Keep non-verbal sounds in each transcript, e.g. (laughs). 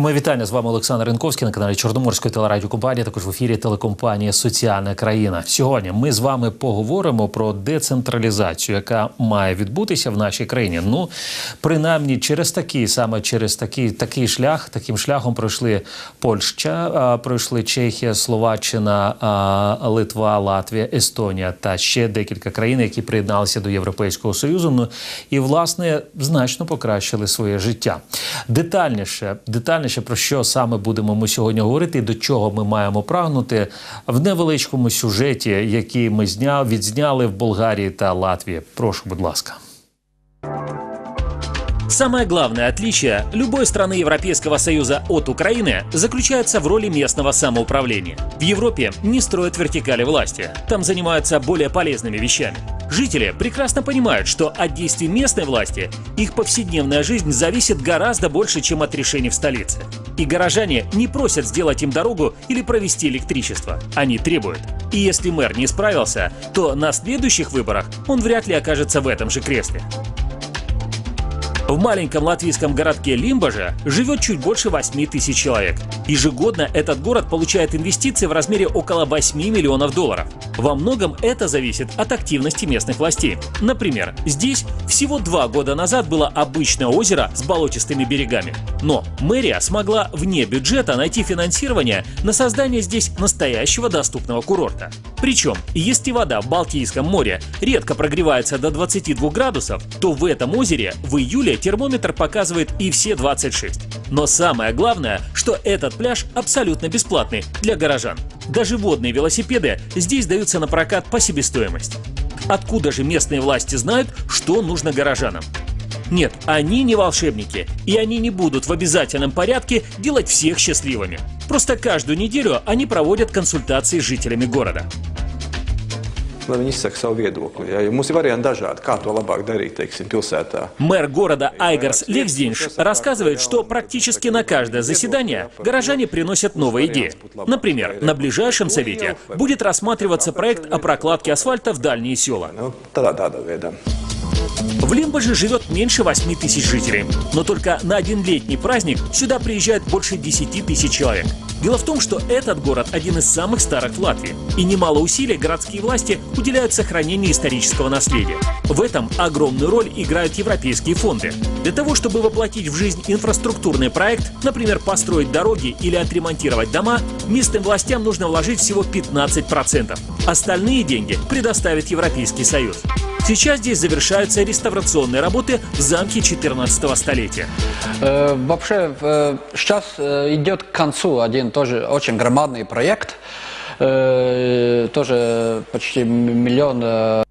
Ми вітання з вами Олександр Ринковський на каналі Чорноморської телерадіокомпанії, також в ефірі телекомпанії Соціальна країна. Сьогодні ми з вами поговоримо про децентралізацію, яка має відбутися в нашій країні. Ну принаймні через такий саме через такий такий шлях, таким шляхом пройшли Польща, пройшли Чехія, Словаччина, Литва, Латвія, Естонія та ще декілька країн, які приєдналися до Європейського союзу. Ну і власне значно покращили своє життя. Детальніше, детальніше про що саме будемо ми сьогодні говорити, і до чого ми маємо прагнути в невеличкому сюжеті, який ми зняв, відзняли в Болгарії та Латвії. Прошу, будь ласка. Самое главное отличие любой страны Европейского Союза от Украины заключается в роли местного самоуправления. В Европе не строят вертикали власти, там занимаются более полезными вещами. Жители прекрасно понимают, что от действий местной власти их повседневная жизнь зависит гораздо больше, чем от решений в столице. И горожане не просят сделать им дорогу или провести электричество. Они требуют. И если мэр не справился, то на следующих выборах он вряд ли окажется в этом же кресле. В маленьком латвийском городке Лимба же живет чуть больше 8 тысяч человек. Ежегодно этот город получает инвестиции в размере около 8 миллионов долларов. Во многом это зависит от активности местных властей. Например, здесь всего два года назад было обычное озеро с болотистыми берегами. Но мэрия смогла вне бюджета найти финансирование на создание здесь настоящего доступного курорта. Причем, если вода в Балтийском море редко прогревается до 22 градусов, то в этом озере в июле термометр показывает и все 26. Но самое главное, что этот пляж абсолютно бесплатный для горожан. Даже водные велосипеды здесь даются на прокат по себестоимости. Откуда же местные власти знают, что нужно горожанам? Нет, они не волшебники, и они не будут в обязательном порядке делать всех счастливыми. Просто каждую неделю они проводят консультации с жителями города. Lai viņi izsaka savu viedokli. Ja, jo mums ir varianti dažādi, kā to labāk darīt, teiksim, pilsētā. Мэр города Айгарс Лексдинш рассказывает, что практически на каждое заседание горожане приносят новые идеи. Например, на ближайшем совете будет рассматриваться проект о прокладке асфальта в дальние села. Nu, tādā, tādā veidā. В Лимбо же живет меньше 8 тысяч жителей. Но только на один летний праздник сюда приезжает больше 10 тысяч человек. Дело в том, что этот город один из самых старых в Латвии. И немало усилий городские власти уделяют сохранению исторического наследия. В этом огромную роль играют европейские фонды. Для того, чтобы воплотить в жизнь инфраструктурный проект, например, построить дороги или отремонтировать дома, местным властям нужно вложить всего 15%. Остальные деньги предоставит Европейский Союз. Сейчас здесь завершаются реставрационные работы в замке 14 столетия. Э, Вообще э, сейчас э, идет к концу один тоже очень громадный проект, э, тоже почти м- миллион э,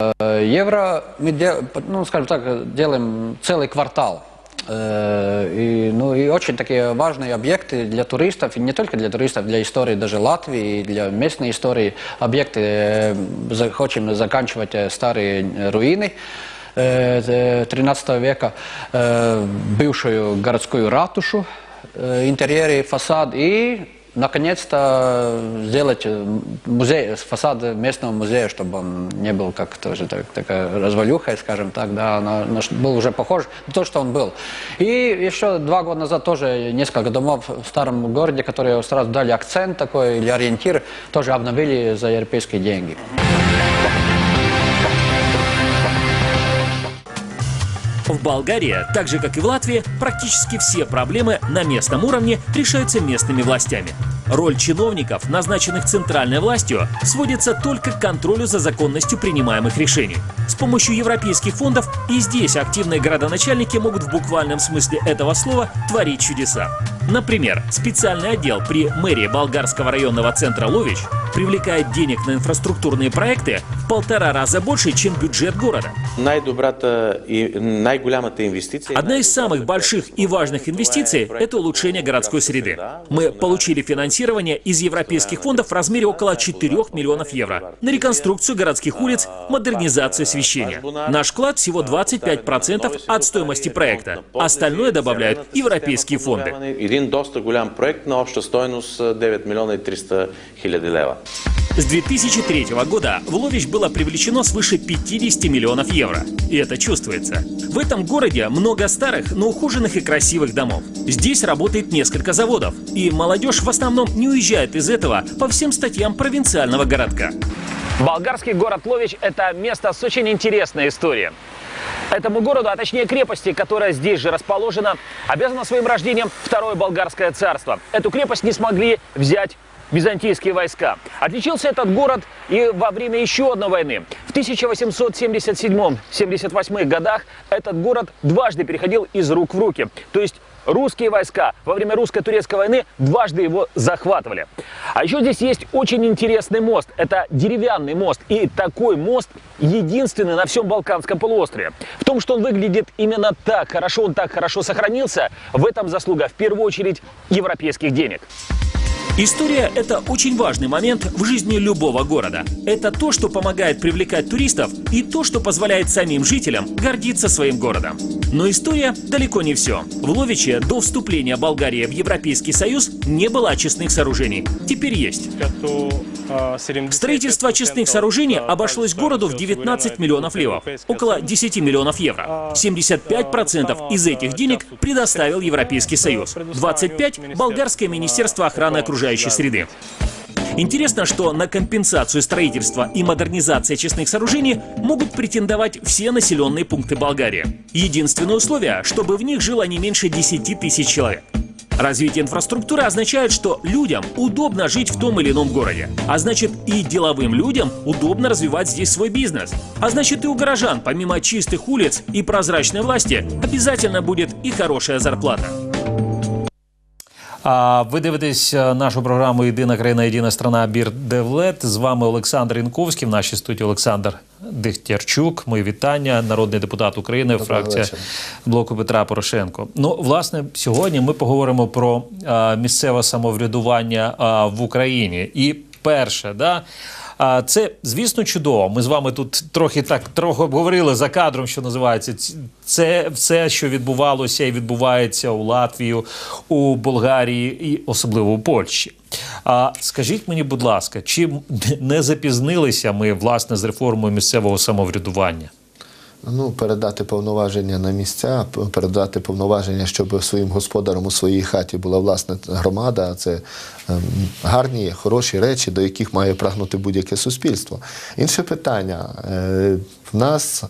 евро. Мы, де- ну, скажем так, делаем целый квартал. Э, И, ну, и очень такие важные объекты для туристов, и не только для туристов, для истории даже Латвии, и для местной истории. Объекты, э, за- хотим заканчивать э, старые э, руины э, 13 века, э, бывшую городскую ратушу, э, интерьеры, фасад и наконец-то сделать э, музей, фасад местного музея, чтобы он не был как тоже так, такая развалюха, скажем так, да, на ш- был уже похож на то, что он был. И еще два года назад тоже несколько домов в старом городе, которые сразу дали акцент такой или ориентир, тоже обновили за европейские деньги. В Болгарии, так же как и в Латвии, практически все проблемы на местном уровне решаются местными властями. Роль чиновников, назначенных центральной властью, сводится только к контролю за законностью принимаемых решений. С помощью европейских фондов и здесь активные городоначальники могут в буквальном смысле этого слова творить чудеса. Например, специальный отдел при мэрии болгарского районного центра Лович привлекает денег на инфраструктурные проекты в полтора раза больше, чем бюджет города. Най-добрата и инвестиция. Одна из самых больших и важных инвестиций – это улучшение городской среды. Мы получили финансирование из европейских фондов в размере около 4 миллионов евро на реконструкцию городских улиц, модернизацию освещения. Наш вклад всего 25% от стоимости проекта. Остальное добавляют европейские фонды. Един доста голям проект на обща стойност 9 милиона и 300 хиляди лева. С 2003 года в Ловищ было привлечено свыше 50 миллионов евро. И это чувствуется. В этом городе много старых, но ухоженных и красивых домов. Здесь работает несколько заводов. И молодежь в основном не уезжает из этого по всем статьям провинциального городка. Болгарский город Лович – это место с очень интересной историей. Этому городу, а точнее крепости, которая здесь же расположена, обязана своим рождением Второе Болгарское царство. Эту крепость не смогли взять византийские войска. Отличился этот город и во время еще одной войны. В 1877-78 годах этот город дважды переходил из рук в руки. То есть русские войска во время русско-турецкой войны дважды его захватывали. А еще здесь есть очень интересный мост. Это деревянный мост. И такой мост единственный на всем Балканском полуострове. В том, что он выглядит именно так хорошо, он так хорошо сохранился, в этом заслуга в первую очередь европейских денег. История – это очень важный момент в жизни любого города. Это то, что помогает привлекать туристов и то, что позволяет самим жителям гордиться своим городом. Но история далеко не все. В Ловиче до вступления Болгарии в Европейский Союз не было очистных сооружений. Теперь есть. Строительство очистных сооружений обошлось городу в 19 миллионов левов, около 10 миллионов евро. 75% из этих денег предоставил Европейский Союз, 25% – Болгарское министерство охраны окружающей среды. Интересно, что на компенсацию строительства и модернизации очистных сооружений могут претендовать все населенные пункты Болгарии. Единственное условие, чтобы в них жило не меньше 10 тысяч человек. Развитие инфраструктуры означает, что людям удобно жить в том или ином городе. А значит и деловым людям удобно развивать здесь свой бизнес. А значит и у горожан, помимо чистых улиц и прозрачной власти, обязательно будет и хорошая зарплата. А ви дивитесь е, нашу програму Єдина країна, єдина страна Бір Девлет. З вами Олександр Інковський. В нашій студії Олександр Дихтярчук. Мої вітання, народний депутат України, фракція вечора. блоку Петра Порошенко. Ну, власне, сьогодні ми поговоримо про а, місцеве самоврядування а, в Україні. І перше, да. А, Це, звісно, чудово. Ми з вами тут трохи так трохи обговорили за кадром, що називається. Це все, що відбувалося і відбувається у Латвії, у Болгарії і особливо у Польщі. А скажіть мені, будь ласка, чи не запізнилися ми власне з реформою місцевого самоврядування? Ну, передати повноваження на місця, передати повноваження, щоб своїм господарем у своїй хаті була власна громада. Це ем, гарні, хороші речі, до яких має прагнути будь-яке суспільство. Інше питання. Е, в нас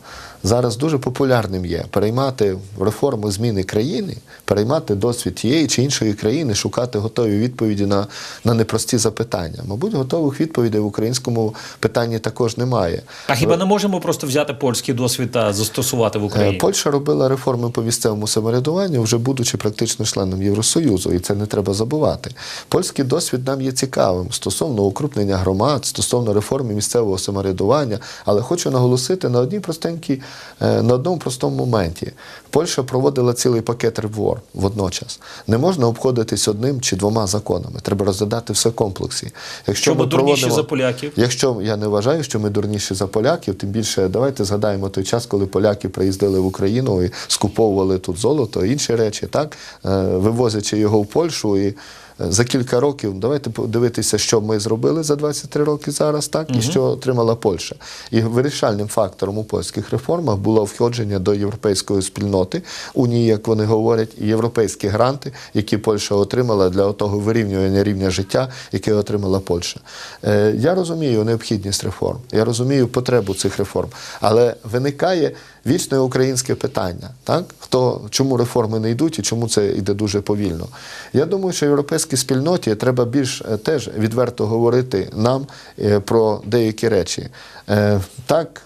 зараз дуже популярним є переймати реформу зміни країни, переймати досвід тієї чи іншої країни, шукати готові відповіді на, на непрості запитання. Мабуть, готових відповідей в українському питанні також немає. А хіба не можемо просто взяти польський досвід та застосувати в Е, Україні? Польща робила реформи по місцевому самоврядуванню, вже будучи практично членом Євросоюзу, і це не треба забувати. Польський досвід нам є цікавим стосовно укрупнення громад, стосовно реформи місцевого самоврядування. Але хочу наголосити на одній простенькій, на одному простому моменті. Польща проводила цілий пакет реформ водночас. Не можна обходитись одним чи двома законами. Треба розглядати все в комплексі. Якщо Що ми дурніші за поляків? Якщо я не вважаю, що ми дурніші за поляків, тим більше давайте згадаємо той час, коли поляки приїздили в Україну і скуповували тут золото, інші речі, так Е, вивозячи його в Польщу і. За кілька років давайте подивитися, що ми зробили за 23 роки зараз, так? І що отримала Польща. І вирішальним фактором у польських реформах було входження до європейської спільноти. Унії, як вони говорять, і європейські гранти, які Польща отримала для того вирівнювання рівня життя, яке отримала Польща. Е, Я розумію необхідність реформ, я розумію потребу цих реформ, але виникає вічне українське питання: так хто чому реформи не йдуть і чому це йде дуже повільно? Я думаю, що європейській спільноті треба більш е, теж відверто говорити нам е, про деякі речі. Е, Так.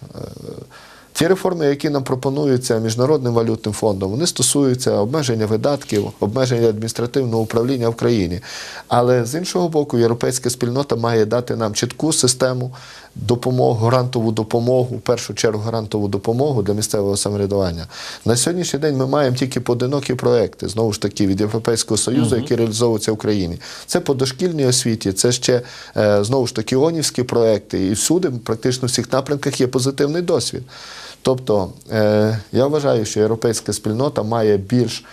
Ті реформи, які нам пропонуються Міжнародним валютним фондом, вони стосуються обмеження видатків, обмеження адміністративного управління в країні. Але з іншого боку, європейська спільнота має дати нам чітку систему допомогу, грантову допомогу, в першу чергу грантову допомогу для місцевого самоврядування. На сьогоднішній день ми маємо тільки поодинокі проекти, знову ж таки, від Європейського Союзу, які реалізовуються в Україні. Це по дошкільній освіті, це ще е, знову ж таки онівські проекти. І всюди, практично в всіх напрямках, є позитивний досвід. Тобто, е, я вважаю, що європейська спільнота має більш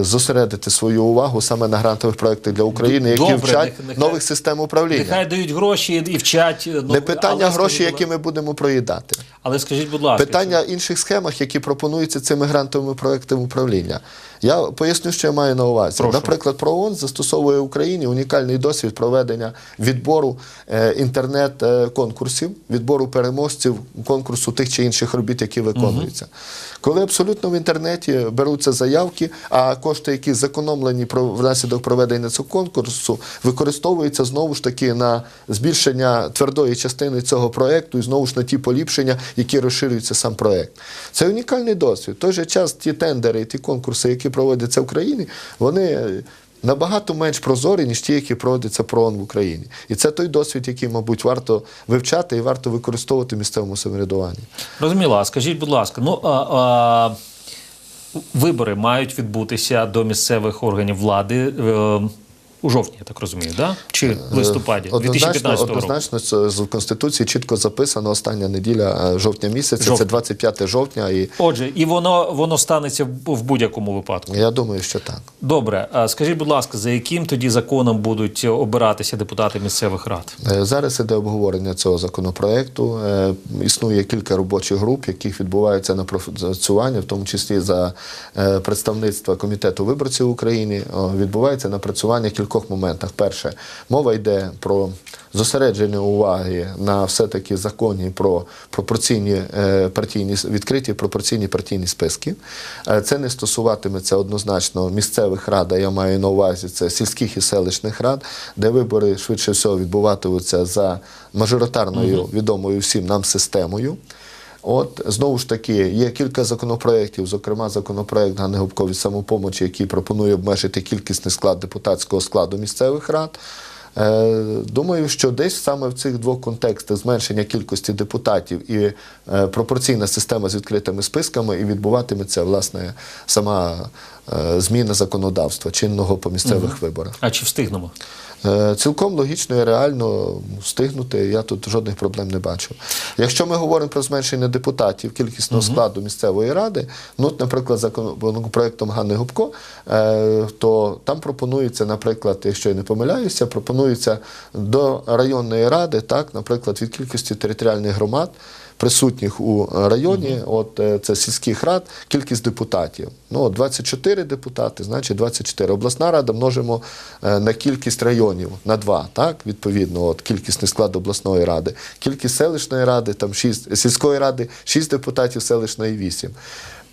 зосередити свою увагу саме на грантових проєктах для України, які Добре, вчать нехай- нових систем управління. Нехай дають гроші і вчать. Ну, Не питання але гроші, які ми будемо проїдати. Але скажіть, будь ласка, Питання інших схемах, які пропонуються цими грантовими проектами управління. Я поясню, що я маю на увазі. Прошу. Наприклад, ПРООН застосовує в Україні унікальний досвід проведення відбору е, інтернет-конкурсів, відбору переможців конкурсу тих чи інших робіт, які виконуються. Коли абсолютно в інтернеті беруться заявки, а кошти, які зекономлені про внаслідок проведення цього конкурсу, використовуються знову ж таки на збільшення твердої частини цього проекту і знову ж на ті поліпшення, які розширюються сам проект. Це унікальний досвід. В той же час ті тендери і ті конкурси, які проводяться в країні, вони. е, Набагато менш прозорі, ніж ті, які проводяться ПРООН в Україні. І це той досвід, який, мабуть, варто вивчати і варто використовувати в місцевому самоврядуванні. Розуміло, скажіть, будь ласка, ну а, а, вибори мають відбутися до місцевих органів влади е, у жовтні, я так розумію, да? чи в листопаді Однозначно, 2015 року? однозначно з Конституції чітко записано остання неділя е, жовтня місяця, Жовтня. це 25 жовтня, і Отже, і воно воно станеться в будь-якому випадку. я думаю, що так. Добре, а скажіть, будь ласка, за яким тоді законом будуть обиратися депутати місцевих рад? Е, Зараз іде обговорення цього законопроекту. Е, Існує кілька робочих груп, яких відбуваються напрацювання, в тому числі за е, представництва комітету виборців України. Відбувається напрацювання в кількох моментах. Перше, мова йде про зосередження уваги на все-таки законі про пропорційні е, партійні відкриті пропорційні партійні списки. Е, Це не стосуватиметься однозначно місцевих рад, а я маю на увазі це сільських і селищних рад, де вибори швидше всього відбуватимуться за мажоритарною відомою всім нам системою. От знову ж таки є кілька законопроєктів, зокрема законопроект Ганни Губко від самопомочі, який пропонує обмежити кількісний склад депутатського складу місцевих рад. Е, Думаю, що десь саме в цих двох контекстах зменшення кількості депутатів і е, пропорційна система з відкритими списками і відбуватиметься власне сама е, зміна законодавства чинного по місцевих виборах. А чи встигнемо? Е, Цілком логічно і реально встигнути, я тут жодних проблем не бачу. Якщо ми говоримо про зменшення депутатів кількісного складу місцевої ради, ну, наприклад, законопроектом Ганни Губко, е, то там пропонується, наприклад, якщо я не помиляюся, пропонується до районної ради, так, наприклад, від кількості територіальних громад. Присутніх у районі, от е, це сільських рад, кількість депутатів. Ну, от 24 депутати, значить 24. Обласна рада множимо е, на кількість районів на 2, так, відповідно, от кількісний склад обласної ради. Кількість селищної ради, там 6, сільської ради 6 депутатів, селищної 8.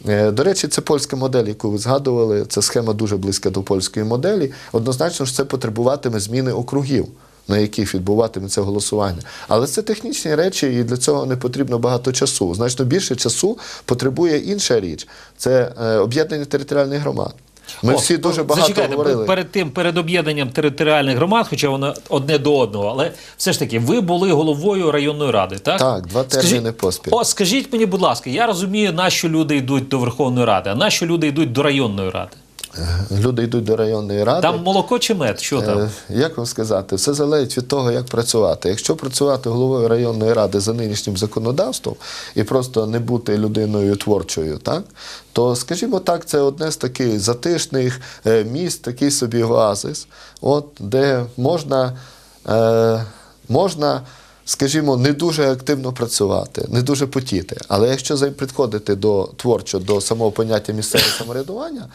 Е, До речі, це польська модель, яку ви згадували. Це схема дуже близька до польської моделі. Однозначно ж це потребуватиме зміни округів. На яких відбуватиметься голосування. Але це технічні речі, і для цього не потрібно багато часу. Значно більше часу потребує інша річ це е, об'єднання територіальних громад. Ми О, всі дуже багато зачекайте, говорили. перед тим, перед об'єднанням територіальних громад, хоча воно одне до одного, але все ж таки, ви були головою районної ради, так? Так, два терміни Скажіть- поспіль. О, скажіть мені, будь ласка, я розумію, на що люди йдуть до Верховної Ради, а на що люди йдуть до районної ради? Люди йдуть до районної ради. Там молоко чи мед? Що там? Е, Як вам сказати, все залежить від того, як працювати. Якщо працювати головою районної ради за нинішнім законодавством і просто не бути людиною творчою, так то, скажімо так, це одне з таких затишних е, міст, такий собі оазис, от, де можна, е, можна. Скажімо, не дуже активно працювати, не дуже потіти. Але якщо підходити до творчо до самого поняття місцевого самоврядування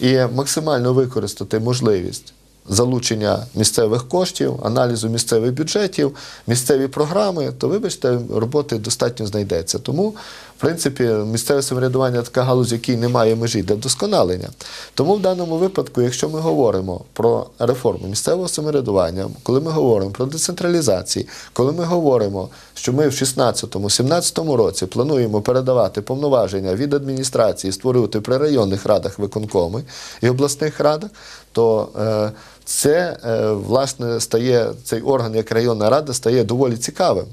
і максимально використати можливість залучення місцевих коштів, аналізу місцевих бюджетів, місцеві програми, то вибачте, роботи достатньо знайдеться. Тому, в принципі, місцеве самоврядування така галузь, якій немає межі для вдосконалення. Тому в даному випадку, якщо ми говоримо про реформу місцевого самоврядування, коли ми говоримо про децентралізацію, коли ми говоримо, що ми в 16-17 році плануємо передавати повноваження від адміністрації, створювати при районних радах виконкоми і обласних радах, то е, це е, власне стає цей орган, як районна рада, стає доволі цікавим.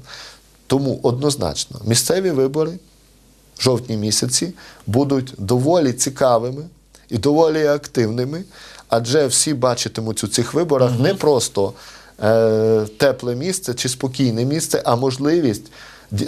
Тому однозначно місцеві вибори в жовтні місяці будуть доволі цікавими і доволі активними, адже всі бачитимуть у цих виборах не просто е, тепле місце чи спокійне місце, а можливість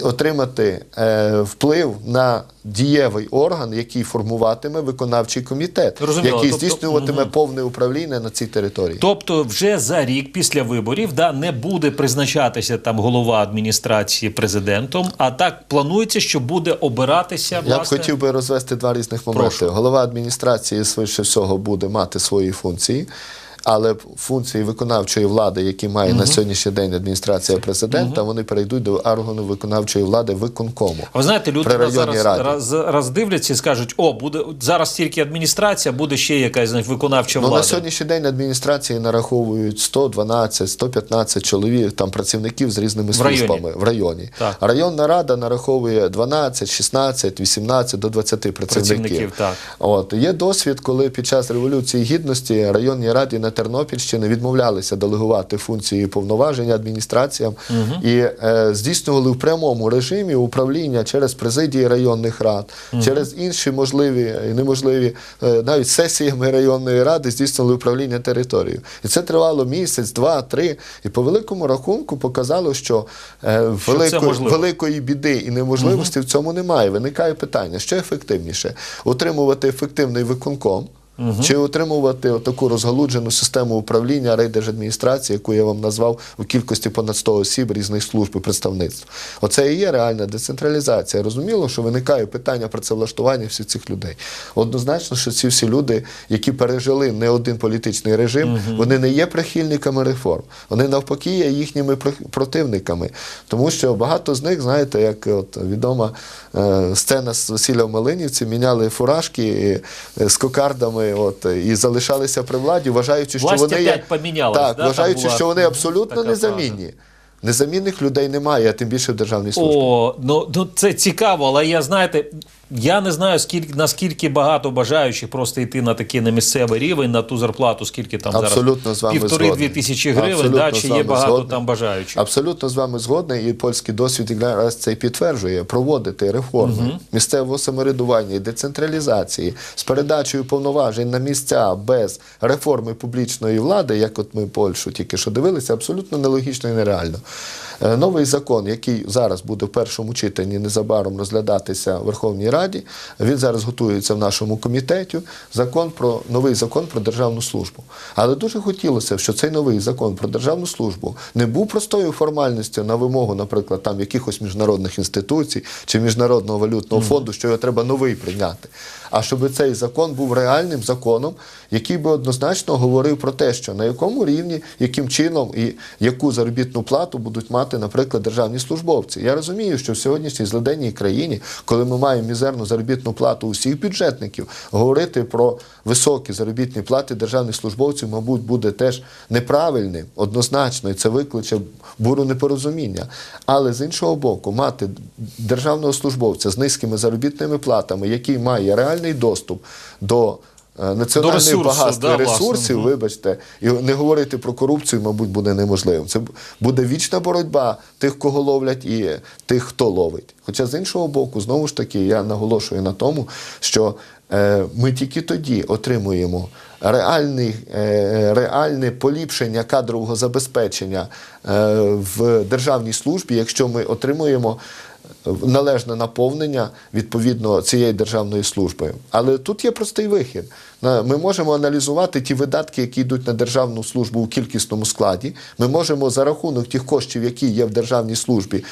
отримати е, вплив на дієвий орган, який формуватиме виконавчий комітет, Зрозуміло. який Тобто- здійснюватиме повне управління на цій території. Тобто, вже за рік після виборів да не буде призначатися там голова адміністрації президентом, а так планується, що буде обиратися Я б хотів би розвести два різних моменти. Прошу. Голова адміністрації, швидше всього, буде мати свої функції. Але функції виконавчої влади, які має на сьогоднішній день адміністрація президента, вони перейдуть до органу виконавчої влади виконкому. А ви знаєте, люди При зараз раді. раз, роздивляться і скажуть: о, буде зараз тільки адміністрація, буде ще якась знаєш, виконавча Ну, влада. на сьогоднішній день адміністрації нараховують 112, 115 чоловік, там працівників з різними В районі. службами в районі. Так. Районна рада нараховує 12, 16, 18 до 20 працівників. Працівників, так. От є досвід, коли під час революції гідності районні раді на Тернопільщині відмовлялися делегувати функції і повноваження адміністраціям і е, здійснювали в прямому режимі управління через президії районних рад, через інші можливі і неможливі е, навіть сесіями районної ради здійснювали управління територією. І це тривало місяць, два, три. І по великому рахунку показало, що, е, великої, великої біди і неможливості в цьому немає. Виникає питання, що ефективніше: утримувати ефективний виконком. Чи отримувати таку розгалуджену систему управління райдержадміністрації, яку я вам назвав у кількості понад 100 осіб різних служб і представництв? Оце і є реальна децентралізація. Розуміло, що виникає питання працевлаштування всіх цих людей. Однозначно, що ці всі люди, які пережили не один політичний режим, вони не є прихильниками реформ. Вони навпаки є їхніми противниками. Тому що багато з них, знаєте, як от відома е, сцена з весілля в Малинівці, міняли фуражки е, з кокардами от, і залишалися при владі, вважаючи, що Власть вони є, так, да, вважаючи, була що вони абсолютно така незамінні. Незамінних людей немає, а тим більше в державній службі. О, ну, ну це цікаво, але я знаєте, я не знаю, скільки наскільки багато бажаючих просто йти на такий на місцевий рівень, на ту зарплату, скільки там Абсолютно зараз півтори-дві тисячі гривень, Абсолютно да, чи є багато згоден. там бажаючих. Абсолютно з вами згодний, і польський досвід якраз це і підтверджує проводити реформи місцевого самоврядування і децентралізації з передачею повноважень на місця без реформи публічної влади, як от ми Польщу тільки що дивилися, абсолютно нелогічно і нереально. Е, Новий закон, який зараз буде в першому читанні незабаром розглядатися в Верховній Раді, він зараз готується в нашому комітеті. Закон про новий закон про державну службу. Але дуже хотілося, щоб цей новий закон про державну службу не був простою формальністю на вимогу, наприклад, там якихось міжнародних інституцій чи міжнародного валютного фонду, що його треба новий прийняти. А щоб цей закон був реальним законом, який би однозначно говорив про те, що на якому рівні, яким чином і яку заробітну плату будуть мати, наприклад, державні службовці. Я розумію, що в сьогоднішній злиденній країні, коли ми маємо мізерну заробітну плату усіх бюджетників, говорити про високі заробітні плати державних службовців, мабуть, буде теж неправильним, однозначно, і це викличе буру непорозуміння. Але з іншого боку, мати державного службовця з низькими заробітними платами, який має реальний доступ до е, національних ресурсу, багатств да, і власне. ресурсів, вибачте, і не говорити про корупцію, мабуть, буде неможливим. Це буде вічна боротьба тих, кого ловлять, і тих, хто ловить. Хоча з іншого боку, знову ж таки, я наголошую на тому, що е, ми тільки тоді отримуємо реальний, е, реальне поліпшення кадрового забезпечення в державній службі, якщо ми отримуємо належне наповнення відповідно цієї державної служби. Але тут є простий вихід. Ми можемо аналізувати ті видатки, які йдуть на державну службу у кількісному складі. Ми можемо за рахунок тих коштів, які є в державній службі,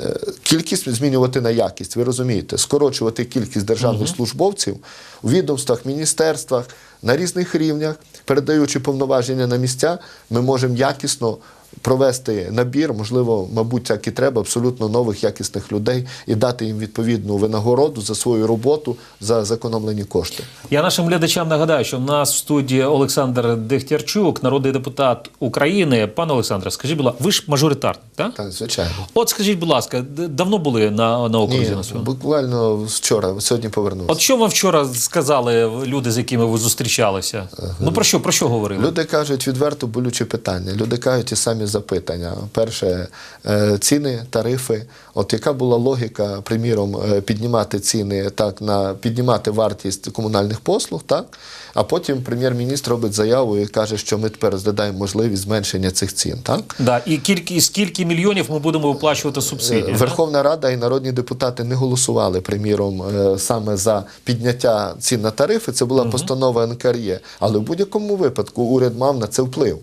е, кількість змінювати на якість. Ви розумієте, скорочувати кількість державних службовців у відомствах, міністерствах на різних рівнях, передаючи повноваження на місця, ми можемо якісно провести набір, можливо, мабуть, так і треба, абсолютно нових якісних людей і дати їм відповідну винагороду за свою роботу, за зекономлені кошти. Я нашим глядачам нагадаю, що в нас в студії Олександр Дехтярчук, народний депутат України. Пане Олександре, скажіть, будь ласка, ви ж мажоритарник, так? Так, звичайно. От скажіть, будь ласка, давно були на, на окрузі Ні, на своєму? буквально вчора, сьогодні повернувся. От що вам вчора сказали люди, з якими ви зустрічалися? Ну про що про що говорили? Люди кажуть відверто болючі питання. Люди кажуть самі самі запитання. Перше, е, ціни, тарифи. От яка була логіка, приміром, е, піднімати ціни так на піднімати вартість комунальних послуг, так? А потім прем'єр-міністр робить заяву і каже, що ми тепер розглядаємо можливість зменшення цих цін. Так? Да, і кілька, і скільки мільйонів ми будемо виплачувати субсидії. да? Верховна Рада і народні депутати не голосували, приміром, е, саме за підняття цін на тарифи. Це була постанова НКРЄ. Але в будь-якому випадку уряд мав на це вплив.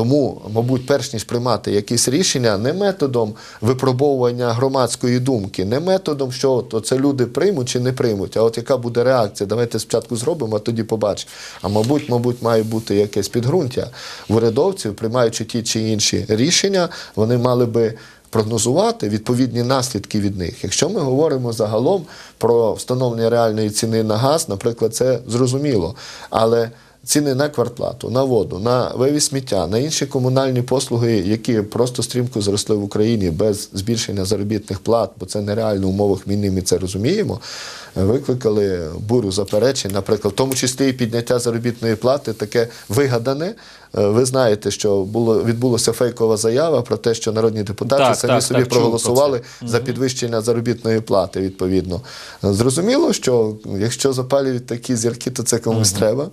Тому, мабуть, перш ніж приймати якісь рішення, не методом випробовування громадської думки, не методом, що от, оце люди приймуть чи не приймуть, а от яка буде реакція. Давайте спочатку зробимо, а тоді побачимо. А мабуть, мабуть, має бути якесь підґрунтя в урядовців, приймаючи ті чи інші рішення, вони мали би. Прогнозувати відповідні наслідки від них. Якщо ми говоримо загалом про встановлення реальної ціни на газ, наприклад, це зрозуміло. Але ціни на квартплату, на воду, на вивіз сміття, на інші комунальні послуги, які просто стрімко зросли в Україні без збільшення заробітних плат, бо це нереально в умовах війни, ми це розуміємо. Викликали бурю заперечень, наприклад, в тому числі і підняття заробітної плати, таке вигадане. Е, Ви знаєте, що було відбулася фейкова заява про те, що народні депутати Так, самі так, собі так, проголосували за підвищення заробітної плати. Відповідно, зрозуміло, що якщо запалюють такі зірки, то це комусь треба.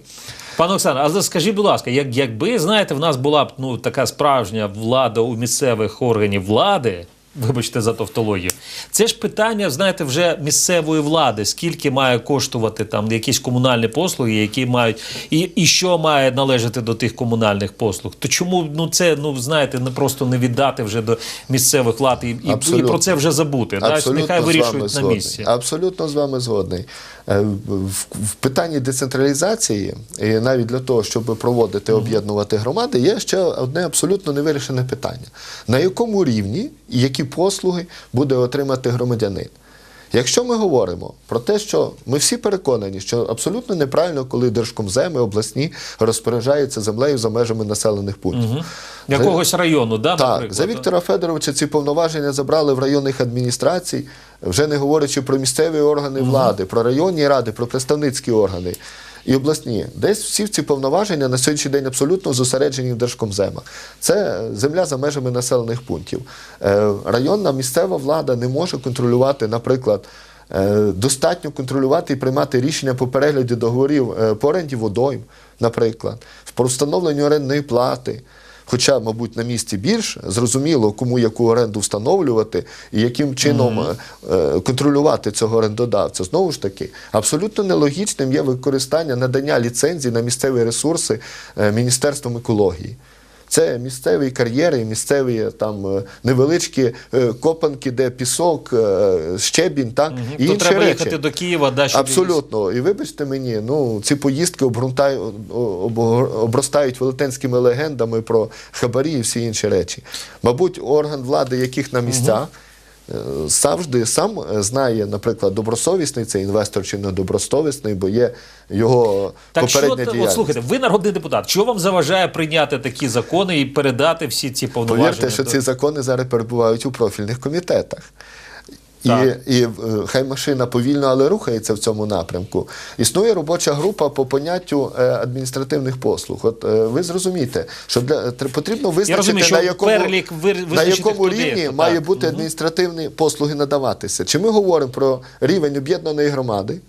Пане Оксано, а скажіть, будь ласка, як, якби знаєте, в нас була б ну така справжня влада у місцевих органів влади. Вибачте за тавтологію. Це ж питання, знаєте, вже місцевої влади. Скільки має коштувати там якісь комунальні послуги, які мають, і, і що має належати до тих комунальних послуг. То чому ну це ну знаєте, не просто не віддати вже до місцевих влад і, і, і про це вже забути. Да? Нехай вирішують на місці. Абсолютно з вами згодний. Е, В, в питанні децентралізації, і навіть для того, щоб проводити, об'єднувати громади, є ще одне абсолютно невирішене питання: на якому рівні і які послуги буде отримати громадянин? Якщо ми говоримо про те, що ми всі переконані, що абсолютно неправильно, коли держкомземи обласні розпоряджаються землею за межами населених пунктів. Якогось району, да, Так, наприклад. за Віктора Федоровича ці повноваження забрали в районних адміністрацій, вже не говорячи про місцеві органи влади, про районні ради, про представницькі органи і обласні. Десь всі ці повноваження на сьогоднішній день абсолютно зосереджені в держкомземах. Це земля за межами населених пунктів. Е, Районна місцева влада не може контролювати, наприклад. е, Достатньо контролювати і приймати рішення по перегляді договорів е, по оренді водойм, наприклад, про встановлення орендної плати. Хоча, мабуть, на місці більш зрозуміло, кому яку оренду встановлювати і яким чином е, контролювати цього орендодавця. Знову ж таки, абсолютно нелогічним є використання надання ліцензій на місцеві ресурси е, Міністерством екології. Це місцеві кар'єри, місцеві там е, невеличкі е, копанки, де пісок, е, щебінь, так і То інші треба речі. їхати до Києва, да, щоб Абсолютно. І вибачте мені, ну ці поїздки обґрунтай- обростають велетенськими легендами про хабарі і всі інші речі. Мабуть, орган влади, яких на місцях. е, Завжди сам е, знає, наприклад, добросовісний це інвестор чи не добросовісний, бо є його Так що, діяльність. от слухайте, ви народний депутат. Що вам заважає прийняти такі закони і передати всі ці повноваження? Повірте, що до- ці закони зараз перебувають у профільних комітетах. І, Так. і е, хай машина повільно, але рухається в цьому напрямку. Існує робоча група по поняттю е, адміністративних послуг. От е, ви зрозумієте, що для тр- потрібно визначити, розумію, що на якому, перлік вир- на якому рівні є, має так. бути адміністративні послуги надаватися. Чи ми говоримо про рівень об'єднаної громади?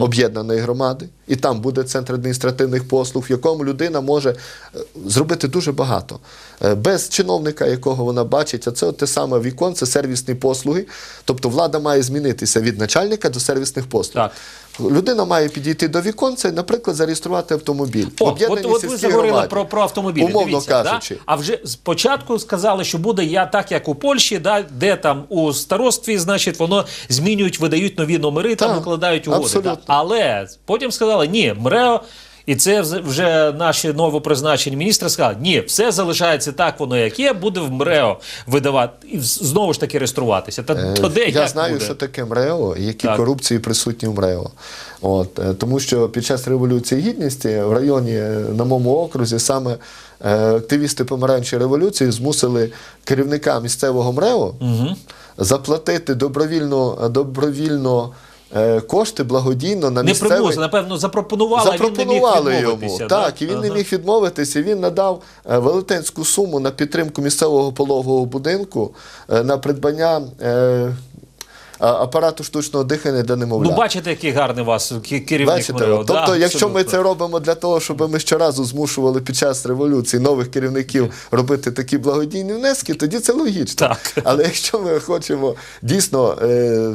Об'єднаної громади, і там буде центр адміністративних послуг, в якому людина може е, зробити дуже багато. Е, Без чиновника, якого вона бачить, а це от те саме вікон, це сервісні послуги. Тобто влада має змінитися від начальника до сервісних послуг. Так. Людина має підійти до віконця і, наприклад, зареєструвати автомобіль. О, от, от ви заговорили громаді. про, про автомобілі. Умовно Дивіться, кажучи. Да? А вже спочатку сказали, що буде я так, як у Польщі, да? де там у старостві, значить, воно змінюють, видають нові номери, там викладають угоди. Да? Але потім сказали, ні, МРЕО. І це вже наші новопризначені міністри сказали, ні, все залишається так, воно як є, буде в МРЕО видавати і знову ж таки реєструватися. Та Е, то де Я як знаю, буде? що таке МРЕО, які Так. корупції присутні в МРЕО. От, е, тому що під час Революції Гідності в районі е, на моєму окрузі саме е, активісти помаранчої революції змусили керівника місцевого МРЕО заплатити добровільно, добровільно кошти благодійно на Не привозили, напевно, запропонували, а він не міг Запропонували йому. да? Так, і він не міг відмовитися. Він надав е, велетенську суму на підтримку місцевого пологового будинку е, на придбання. Апарату штучного дихання для немовля. Ну, бачите, який гарний у вас ке- керівник Бачите, тобто, Да, якщо ми це робимо для того, щоб ми щоразу змушували під час революції нових керівників робити такі благодійні внески, тоді це логічно. Так. Але якщо ми хочемо дійсно е,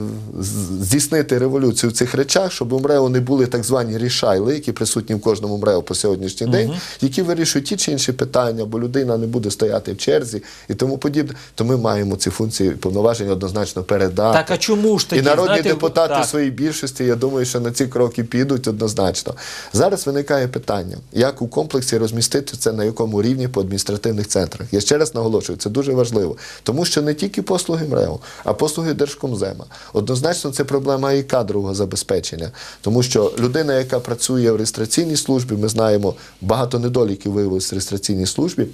здійснити революцію в цих речах, щоб у МРЕО не були так звані рішайли, які присутні в кожному МРЕО по сьогоднішній день, які вирішують ті чи інші питання, бо людина не буде стояти в черзі і тому подібне, то ми маємо ці функції повноваження однозначно передати. Так, а чому ж тоді? І народні Знаєте, депутати так. своїй більшості, я думаю, що на ці кроки підуть однозначно. Зараз виникає питання, як у комплексі розмістити це на якому рівні по адміністративних центрах. Я ще раз наголошую, це дуже важливо, тому що не тільки послуги МРЕО, а послуги Держкомзема. Однозначно, це проблема і кадрового забезпечення, тому що людина, яка працює в реєстраційній службі, ми знаємо, багато недоліків виявилось в реєстраційній службі,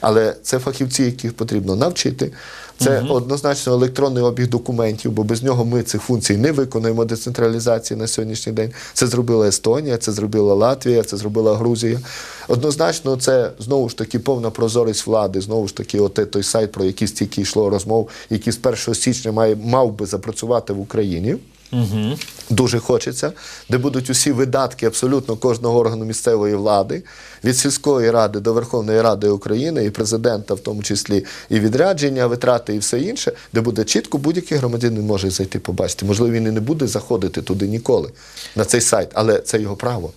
але це фахівці, яких потрібно навчити. Це однозначно електронний обіг документів, бо без нього ми цих функцій не виконуємо децентралізації на сьогоднішній день. Це зробила Естонія, це зробила Латвія, це зробила Грузія. Однозначно, це знову ж таки повна прозорість влади. Знову ж таки, от той сайт, про який стільки йшло розмов, який з 1 січня має мав би запрацювати в Україні. Дуже хочеться, де будуть усі видатки абсолютно кожного органу місцевої влади, від сільської ради до Верховної Ради України і президента, в тому числі і відрядження, витрати і все інше, де буде чітко будь-який громадянин може зайти побачити. Можливо, він і не буде заходити туди ніколи на цей сайт, але це його право.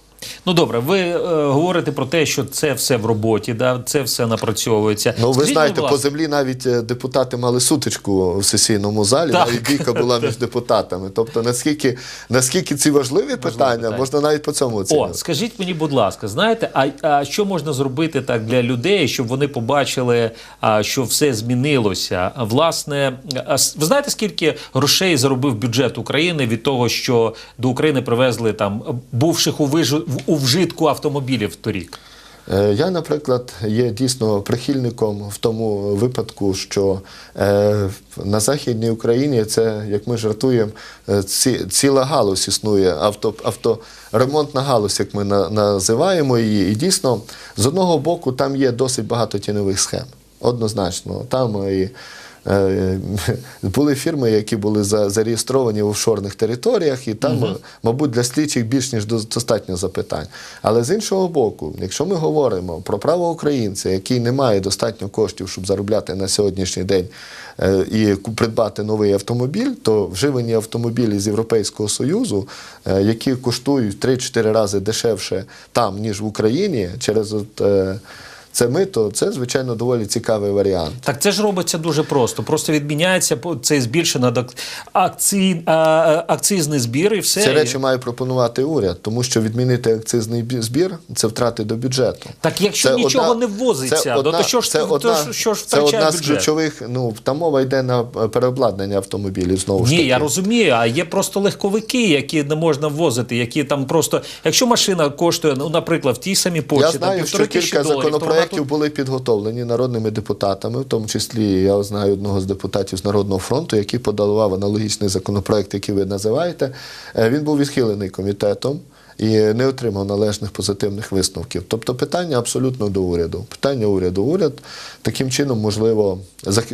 Ну добре, ви е, говорите про те, що це все в роботі, да? це все напрацьовується. Ну, ви Скажіть, знаєте, по землі навіть е, депутати мали сутичку в сесійному залі, Так. навіть бійка була між (laughs) депутатами. Тобто, наскільки, наскільки ці важливі питання, питання. можна навіть по цьому О, скажіть мені, будь ласка, знаєте, а, а що можна зробити так для людей, щоб вони побачили, а, що все змінилося? Власне, а ви знаєте, скільки грошей заробив бюджет України від того, що до України привезли там бувших у, вижу- у вжитку автомобілів торік? Е, Я, наприклад, є дійсно прихильником в тому випадку, що е, на Західній Україні це, як ми жартуємо, е, ці, ціла галузь існує, авто, авторемонтна галузь, як ми на, називаємо її. І дійсно, з одного боку, там є досить багато тіньових схем. Однозначно. Там і (laughs) Були фірми, які були за- зареєстровані в офшорних територіях, і там, мабуть, для слідчих більш ніж до- достатньо запитань. Але з іншого боку, якщо ми говоримо про право українця, який не має достатньо коштів, щоб заробляти на сьогоднішній день е, і придбати новий автомобіль, то вживані автомобілі з Європейського Союзу, е, які коштують 3-4 рази дешевше там, ніж в Україні, через от, е, це мито, це, звичайно, доволі цікавий варіант. Так це ж робиться дуже просто. Просто відміняється цей збільшений ак- акцій, а, а, акцизний збір і все. Ці речі має пропонувати уряд, тому що відмінити акцизний збір це втрати до бюджету. Так якщо нічого не ввозиться, це то- то що ж- це то одна, що- що ж це одна з ключових. Ну там мова йде на е, переобладнання автомобілів. Знову ж Ні, таки. я розумію, а є просто легковики, які не можна ввозити, які там просто. Якщо машина коштує, ну, наприклад, в тій самій Польщі, Я знаю, півтори що кілька доларів, тут- були підготовлені народними депутатами, в тому числі я знаю одного з депутатів з Народного фронту, який подавав аналогічний законопроект, який ви називаєте. Е, Він був відхилений комітетом. І не отримав належних позитивних висновків. Тобто питання абсолютно до уряду. Питання уряду. Уряд таким чином, можливо,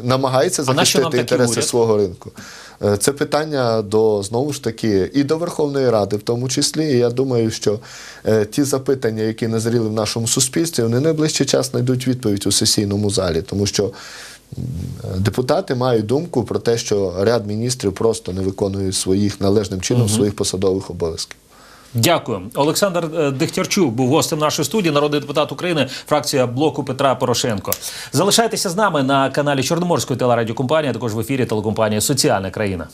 намагається захистити інтереси свого ринку. Е, Це питання до знову ж таки і до Верховної Ради, в тому числі. І я думаю, що е, ті запитання, які назріли в нашому суспільстві, вони найближчий час знайдуть відповідь у сесійному залі, тому що. Депутати мають думку про те, що ряд міністрів просто не виконують своїх належним чином своїх посадових обов'язків. Дякую. Олександр Дехтярчук був гостем нашої студії, народний депутат України, фракція блоку Петра Порошенко. Залишайтеся з нами на каналі Чорноморської телерадіокомпанії, а також в ефірі телекомпанії Соціальна країна.